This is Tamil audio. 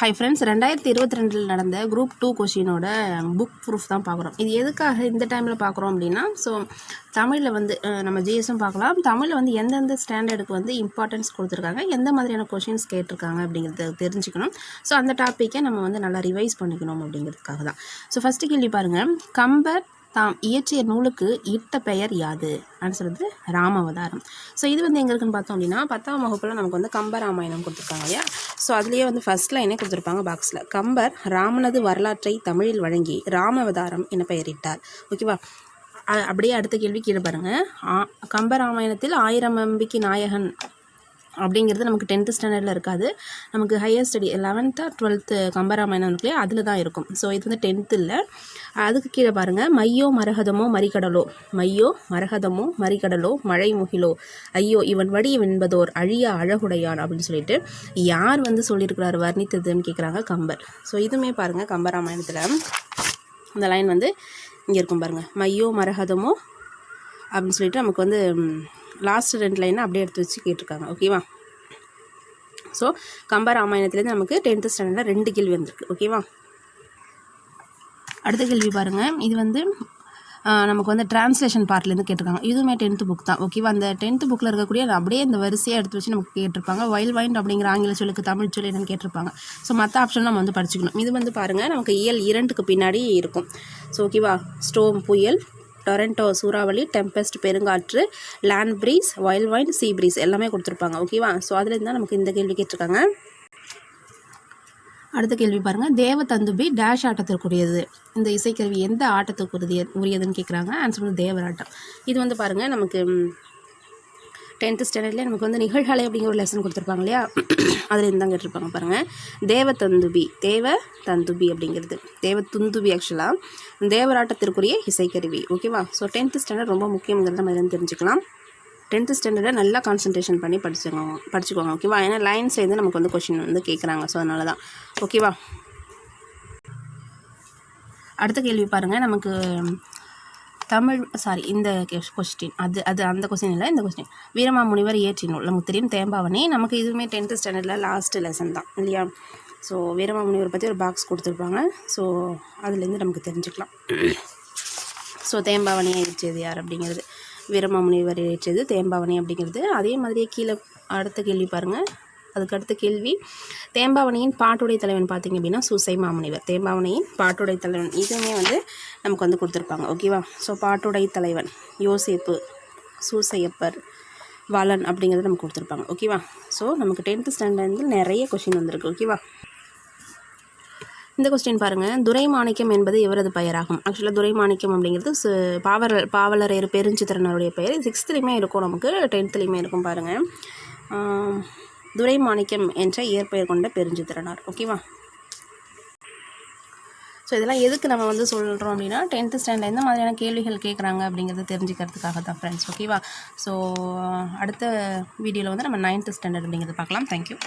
ஹை ஃப்ரெண்ட்ஸ் ரெண்டாயிரத்தி இருபத்தி ரெண்டில் நடந்த குரூப் டூ கொஷினோட புக் ப்ரூஃப் தான் பார்க்குறோம். இது எதுக்காக இந்த டைமில் பார்க்குறோம் அப்படின்னா ஸோ தமிழில் வந்து நம்ம ஜிஎஸும் பார்க்கலாம். தமிழில் வந்து எந்தெந்த ஸ்டாண்டர்டுக்கு வந்து இம்பார்ட்டன்ஸ் கொடுத்துருக்காங்க எந்த மாதிரியான கொஷின்ஸ் கேட்டிருக்காங்க அப்படிங்கிறத தெரிஞ்சுக்கணும். ஸோ அந்த டாப்பிக்கை நம்ம வந்து நல்லா ரிவைஸ் பண்ணிக்கணும் அப்படிங்கிறதுக்காக தான். ஸோ ஃபஸ்ட்டு கேள்வி பாருங்கள் கம்பர் தாம் இயற்றிய நூலுக்கு இட்ட பெயர் யாது? அப்படின்னு சொல்கிறது ராமவதாரம் ஸோ இது வந்து எங்கே இருக்குன்னு பார்த்தோம் அப்படின்னா பத்தாம் வகுப்பில் நமக்கு வந்து கம்பராமாயணம் கொடுத்துருக்காங்க இல்லையா? ஸோ அதுலேயே வந்து ஃபஸ்ட் லைனே கொடுத்துருப்பாங்க பாக்ஸில் கம்பர் ராமனது வரலாற்றை தமிழில் வழங்கி ராமவதாரம் என பெயரிட்டார். ஓகேவா அப்படியே அடுத்த கேள்வி கீழே பாருங்கள் ஆ- கம்பராமாயணத்தில் ஆயிரம் அம்பிக்கு நாயகன் அப்படிங்கிறது நமக்கு டென்த்து ஸ்டாண்டர்டில் இருக்காது. நமக்கு higher study eleventh twelfth Kambaramayanam இருக்கு இல்லையா? அதில் தான் இருக்கும். ஸோ இது வந்து டென்த்து இல்லை அதுக்கு கீழே பாருங்கள் மையோ மரகதமோ மறிகடலோ. மையோ மரகதமோ மறிகடலோ மழை முகிலோ ஐயோ இவன் வடி என்பதோர் அழியா அழகுடையான் அப்படின்னு சொல்லிட்டு யார் வந்து சொல்லியிருக்கிறார்? வர்ணித்ததுன்னு கேட்குறாங்க கம்பர். ஸோ இதுவுமே பாருங்கள் கம்பராமாயணத்தில். இந்த லைன் வந்து இங்கே இருக்கும் பாருங்கள் மையோ மரகதமோ அப்படின்னு சொல்லிட்டு நமக்கு வந்து லாஸ்ட் ரெண்டு லைனை அப்படியே எடுத்து வச்சு கேட்டிருக்காங்க. ஓகேவா ஸோ கம்பராமாயணத்துலேருந்து நமக்கு டென்த்து ஸ்டாண்டர்டில் ரெண்டு கேள்வி வந்திருக்கு. ஓகேவா அடுத்த கேள்வி பாருங்கள் இது வந்து நமக்கு வந்து டிரான்ஸ்லேஷன் பார்ட்லேருந்து கேட்டிருக்காங்க. இதுவுமே டென்த்து புக் தான். ஓகேவா அந்த டென்த்து புக்கில் இருக்கக்கூடிய அது அப்படியே இந்த வரிசையாக எடுத்து வச்சு நமக்கு கேட்டிருப்பாங்க. வைல்ட் வைண்ட் அப்படிங்கிற ஆங்கில சொல்லுக்கு தமிழ் சொல்லி என்னன்னு கேட்டிருப்பாங்க. ஸோ மற்ற ஆப்ஷன் நம்ம வந்து படிச்சுக்கணும். இது வந்து பாருங்கள் நமக்கு இயல் இரண்டுக்கு பின்னாடி இருக்கும். ஸோ ஓகேவா ஸ்டோம் புயல் டொரண்டோ சூறாவளி டெம்பெஸ்ட் பெருங்காற்று land breeze wild wind sea breeze எல்லாமே கொடுத்துருப்பாங்க. ஓகேவா ஸோ அதுலேருந்து தான் நமக்கு இந்த கேள்வி கேட்டிருக்காங்க. அடுத்த கேள்வி பாருங்கள் தேவதந்துபி டேஷ் ஆட்டத்திற்குரியது. இந்த இசைக்கருவி எந்த ஆட்டத்துக்கு உரிய உரியதுன்னு கேட்குறாங்க ஆன்சர் வந்து தேவராட்டம். இது வந்து பாருங்கள் நமக்கு டென்த்து ஸ்டாண்டர்ட்லேயே நமக்கு வந்து நிகழ்கலை அப்படிங்கிற ஒரு லெசன் கொடுத்துருப்பாங்க இல்லையா? அதில் இருந்தாங்க கேட்டிருப்பாங்க பாருங்கள் தேவ தந்துபி தேவ தந்துபி அப்படிங்கிறது. தேவ துந்துபி ஆக்சுவலாக தேவராட்டத்திற்குரிய இசைக்கருவி. ஓகேவா ஸோ டென்த்து ஸ்டாண்டர்ட் ரொம்ப முக்கியங்கிறத நம்ம இதில் தெரிஞ்சுக்கலாம். டென்த்து ஸ்டாண்டர்டை நல்லா கான்சன்ட்ரேஷன் பண்ணி படிச்சுக்கோங்க. படிச்சுக்கோங்க ஓகேவா ஏன்னா லைன்ஸ் வந்து நமக்கு வந்து கொஷின் வந்து கேட்குறாங்க ஸோ அதனால தான். ஓகேவா அடுத்த கேள்வி பாருங்கள் நமக்கு தமிழ் சாரி இந்த கொஸ்டின் அது அது அந்த கொஸ்டின் இல்லை இந்த கொஸ்டின் வீரமாமுனிவர் இயற்றினூல் நமக்கு தெரியும் தேம்பாவணி. நமக்கு இதுவுமே டென்த்து ஸ்டாண்டர்டில் லாஸ்ட் லெசன் தான் இல்லையா? ஸோ வீரமாமுனிவர் பற்றி ஒரு பாக்ஸ் கொடுத்துருப்பாங்க. ஸோ அதுலேருந்து நமக்கு தெரிஞ்சுக்கலாம். ஸோ தேம்பாவணியை இயற்றியது யார் அப்படிங்கிறது. வீரமாமுனிவர் இயற்றியது தேம்பாவணி அப்படிங்கிறது. அதே மாதிரியே கீழே அடுத்த கேள்வி பாருங்கள் அதுக்கு அடுத்த கேள்வி தேம்பாவணியின் பாட்டுடை தலைவன் பார்த்தீங்க அப்படின்னா சுசை மாமுனிவர். தேம்பாவணியின் பாட்டுடை தலைவன். இதுவுமே வந்து நமக்கு வந்து கொடுத்துருப்பாங்க. ஓகேவா ஸோ பாட்டுடை தலைவன் யோசேப்பு சூசையப்பர் வாலன் அப்படிங்கிறது நமக்கு கொடுத்துருப்பாங்க. ஓகேவா ஸோ நமக்கு டென்த்து ஸ்டாண்டர்ட்லேருந்து நிறைய கொஷின் வந்திருக்கு. ஓகேவா இந்த கொஸ்டின் பாருங்கள் துரை மாணிக்கம் என்பது இவரது பெயராகும். ஆக்சுவலாக துரைமாணிக்கம் அப்படிங்கிறது சு- பாவலர் பாவலரேறு பெருஞ்சித்திரனருடைய பெயர். சிக்ஸ்த்துலேயுமே இருக்கும் நமக்கு டென்த்துலேயுமே இருக்கும் பாருங்கள் துரை மாணிக்கம் என்ற இயற்பெயர் கொண்ட பெருஞ்சித்திரனார் ஓகேவா ஸோ இதெல்லாம் எதுக்கு நம்ம வந்து சொல்கிறோம் அப்படின்னா டென்த்து ஸ்டாண்டர்ட் எந்த மாதிரியான கேள்விகள் கேட்குறாங்க அப்படிங்கிறத தெரிஞ்சுக்கிறதுக்காக தான் ஃப்ரெண்ட்ஸ் ஓகேவா ஸோ அடுத்த வீடியோவில் வந்து நம்ம நைன்த்து ஸ்டாண்டர்ட் அப்படிங்கிறத பார்க்கலாம். தேங்க்யூ